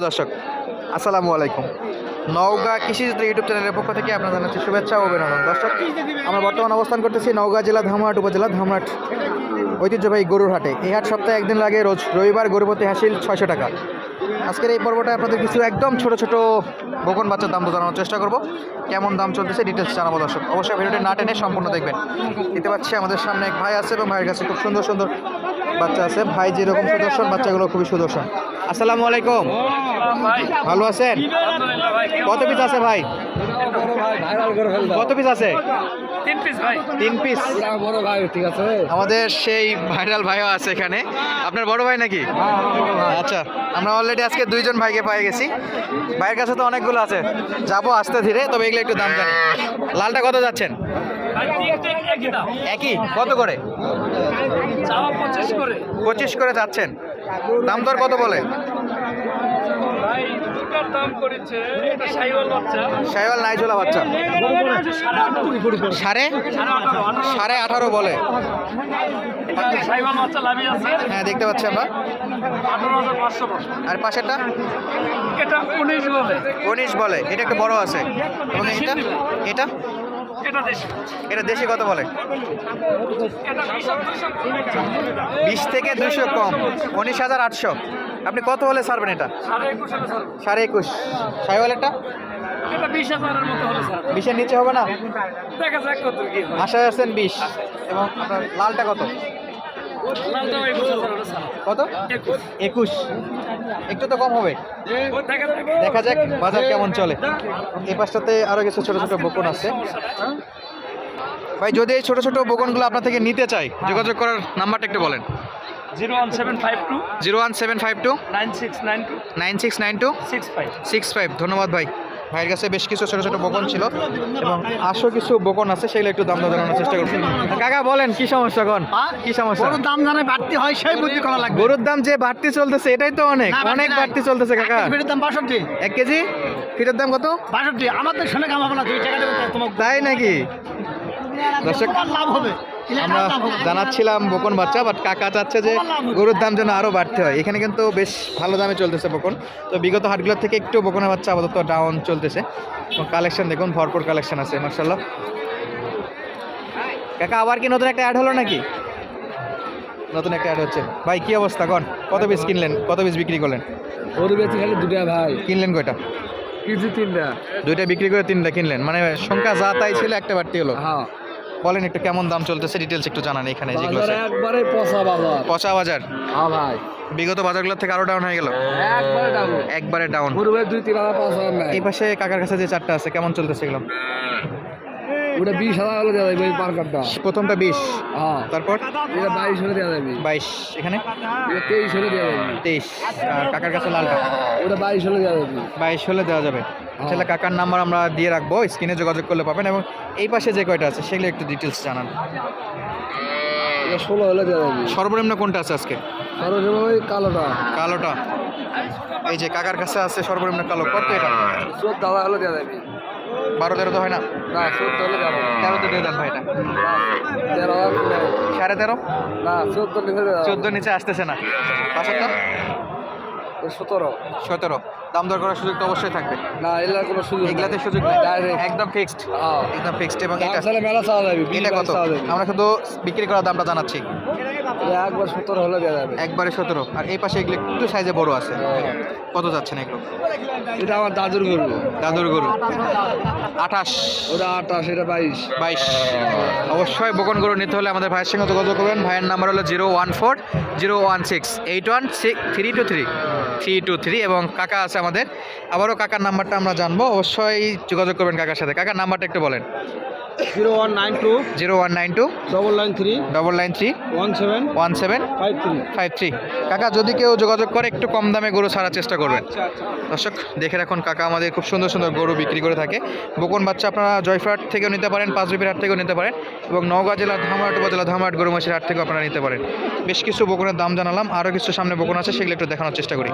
দর্শক, আসসালামু আলাইকুম। নওগাঁ কৃষিচিত্র ইউটিউব চ্যানেলের পক্ষ থেকে আপনার জানাচ্ছি শুভেচ্ছা ও অভিনন্দন। দর্শক, আমরা বর্তমান অবস্থান করতেছি নওগাঁ জেলা ধামহাট উপজেলা ধামহাট ঐতিহ্যবাহী গরুর হাটে। এই হাট সপ্তাহে একদিন লাগে রোজ রবিবার গরুপতি হাসিল ছয়শো টাকা। আজকের এই পর্বটা আপনাদের কিছু একদম ছোট ছোট বকন বাচ্চার দাম জানানোর চেষ্টা করব। কেমন দাম চলতেছে ডিটেলস জানাব দর্শক। অবশ্যই ভিডিওটি না টেনে সম্পূর্ণ দেখবেন। দেখতে পাচ্ছি আমাদের সামনে এক ভাই আছে এবং ভাইয়ের কাছে খুব সুন্দর সুন্দর বাচ্চা আছে। ভাই যেরকম সুদর্শন, বাচ্চাগুলো খুবই সুদর্শন। আসসালামু আলাইকুম। ভালো আছেন? কত পিস আছে ভাই? কত পিস আছে? তিন পিস ভাই। তিন পিস বড় ভাই ঠিক আছে আমাদের সেই ভাইরাল ভাইও আছে এখানে। আপনার বড় ভাই নাকি? আচ্ছা আমরা অলরেডি আজকে দুইজন ভাইকে পাই গেছি। ভাইয়ের কাছে তো অনেকগুলো আছে। যাব আস্তে ধীরে তবে এগুলো একটু দাম জানি। লালটা কত যাচ্ছেন? একই? কত করে? পঁচিশ করে যাচ্ছেন দাম দর কত বলে? সাইওয়াল নাইজোলা বাচ্চা। সাড়ে? সাড়ে আঠারো বলে। হ্যাঁ দেখতে পাচ্ছি আমরা। আর পাশেরটা? এটা উনিশ বলে। উনিশ বলে। এটা একটু বড় আছে। এবং এটা? এটা? এটা দেশি। কত বলে? বিশ থেকে দুইশো কম। উনিশ হাজার আটশো। আপনি কত হলে ছাড়বেন এটা? সাড়ে একুশ স্যার বিশের নিচে হবে না? আশায় আছেন বিশ। এবং আপনার লালটা কত? কত? একুশ। একটু তো কম হবে। দেখা যাক বাজার কেমন চলে। এই পাশটাতে আরও কিছু ছোটো ছোটো বকন আছে। ভাই যদি এই ছোটো ছোটো বকনগুলো আপনার থেকে নিতে চাই যোগাযোগ করার নাম্বারটা একটু বলেন। Zero one seven five two zero one seven five two nine six nine two nine six nine two six five. Six five. ধন্যবাদ ভাই। ভাইয়ের কাছে বেশ কিছু ছোটো ছোটো বকন ছিল এবং আশো কিছু বকন আছে সেগুলো একটু দাম জানানোর চেষ্টা করছি কাকা বলেন কি সমস্যা কোন? কি সমস্যা? গরুর দাম জানে বাড়তি হয় সেই বুদ্ধি করা লাগবে? গরুর দাম যে বাড়তি চলতেছে এটাই তো অনেক। অনেক বাড়তি চলতেছে কাকা। ফিটের দাম বাষট্টি। এক কেজি? ফিটের দাম কত? বাষট্টি। আমার তো শুনে কাম হবে না দুই টাকা দেবে তোমার তাই নাকি? দর্শক লাভ হবে। আমরা জানাচ্ছিলাম বকন বাচ্চা বাট কাকা চাচ্ছে যে গরুর দাম যেন আরও বাড়তে হয়। এখানে কিন্তু বেশ ভালো দামে চলতেছে বকন। তো বিগত হাটগুলোর থেকে একটু বকনের বাচ্চা আপাতত ডাউন চলতেছে। এবং কালেকশন দেখুন ভরপুর কালেকশন আছে মার্শাল্লাহ কাকা আবার কি নতুন একটা অ্যাড হলো নাকি? নতুন একটা অ্যাড হচ্ছে। ভাই কি অবস্থা? কন কত পিস কিনলেন? কত পিস বিক্রি করলেন? গরু বেশি খালি দুটা ভাই। কিনলেন কয়টা? কেজি তিনটা। দুইটা বিক্রি করে তিনটা কিনলেন। মানে সংখ্যা যা তাই ছিল একটা বাড়তি হলো। হ্যাঁ। বলেন একটু কেমন দাম চলতেছে? ডিটেলস একটু জানান এখানে যেগুলো আছে। একবারে পচা বাজার। পচা বাজার? হ্যাঁ ভাই। বিগত বাজারগুলোর থেকে আরও ডাউন হয়ে গেল? একবারে ডাবল একবারে ডাউন ভাই দুই তিন হাজার পাঁচ হাজার নাই এই পাশে কাকার কাছে যে চারটা আছে কেমন চলতেছে এগুলো? ওটা বিশ হাজার হলে দেওয়া যাবে পার কার্ডটা প্রথমটা বিশ। হ্যাঁ। তারপর? এটা বাইশ হলে দেওয়া যাবে। বাইশ। এখানে? এটা তেইশ হলে দেওয়া যাবে। তেইশ। আর কাকার কাছে লালটা? ওটা বাইশ হলে দেওয়া যাবে। বাইশ হলে দেওয়া যাবে। তাহলে কাকার নাম্বার আমরা দিয়ে রাখব স্ক্রিনে যোগাযোগ করলে পাবেন এবং এই পাশে যে কয়টা আছে সেগুলো একটু ডিটেলস জানান। ষোলো হলে সর্বনিম্ন কোনটা আছে আজকে? ওই কালোটা। কালোটা। এই যে কাকার কাছে আছে সর্বনিম্ন কালো কত এটা? হাজার হলে দেওয়া যাবে বারো তেরো তো হয় না? না চোদ্দ হলে দেওয়া তেরো তো দিয়ে দেন ভাই এটা। তেরো। সাড়ে তেরো? না চোদ্দ যাবে। চোদ্দ নিচে আসতেছে না। ওই সতেরো। সতেরো। দাম দর করার সুযোগ তো অবশ্যই থাকবে। না এলাকার কোনো সুযোগ এগুলাতে সুযোগ নেই। একদম ফিক্সড হ্যাঁ। একদম ফিক্সড এবং এটা মেলা চাওয়া যাবে এটা কত? আমরা কিন্তু বিক্রি করার দামটা জানাচ্ছি। একবার সতেরো হলে দেওয়া যাবে। একবারে সতেরো। আর এই পাশে এগুলো একটু সাইজে বড় আছে। কত যাচ্ছেন এগুলো? এটা আমার দাদুর গরু। দাদুর গরু। আঠাশ। ওটা আঠাশ এটা বাইশ। বাইশ। অবশ্যই বকন গরু নিতে হলে আমাদের ভাইয়ের সঙ্গে যোগাযোগ করবেন। ভাইয়ের নাম্বার হলো zero one four zero one six eight one six three two three. Three two three এবং কাকা আছে আমাদের। আবারও কাকার নাম্বারটা আমরা জানব। অবশ্যই যোগাযোগ করবেন কাকার সাথে। কাকার নাম্বারটা একটু বলেন। Zero one nine two zero one nine two double nine three double nine three one seven one seven five three five three কাকা যদি কেউ যোগাযোগ করে একটু কম দামে গরু ছাড়ার চেষ্টা করবেন। দর্শক দেখে রাখুন কাকা আমাদের খুব সুন্দর সুন্দর গরু বিক্রি করে থাকে। বকন বাচ্চা আপনারা জয়ফাট থেকেও নিতে পারেন পাঁচবিবির হাট থেকেও নিতে পারেন এবং নওগাঁ জেলার ধামহাট উপজেলা ধামহাট গরু মাসের হাট থেকেও আপনারা নিতে পারেন। বেশ কিছু বকনের দাম জানালাম আরও কিছু সামনে বকন আছে সেগুলো একটু দেখানোর চেষ্টা করি।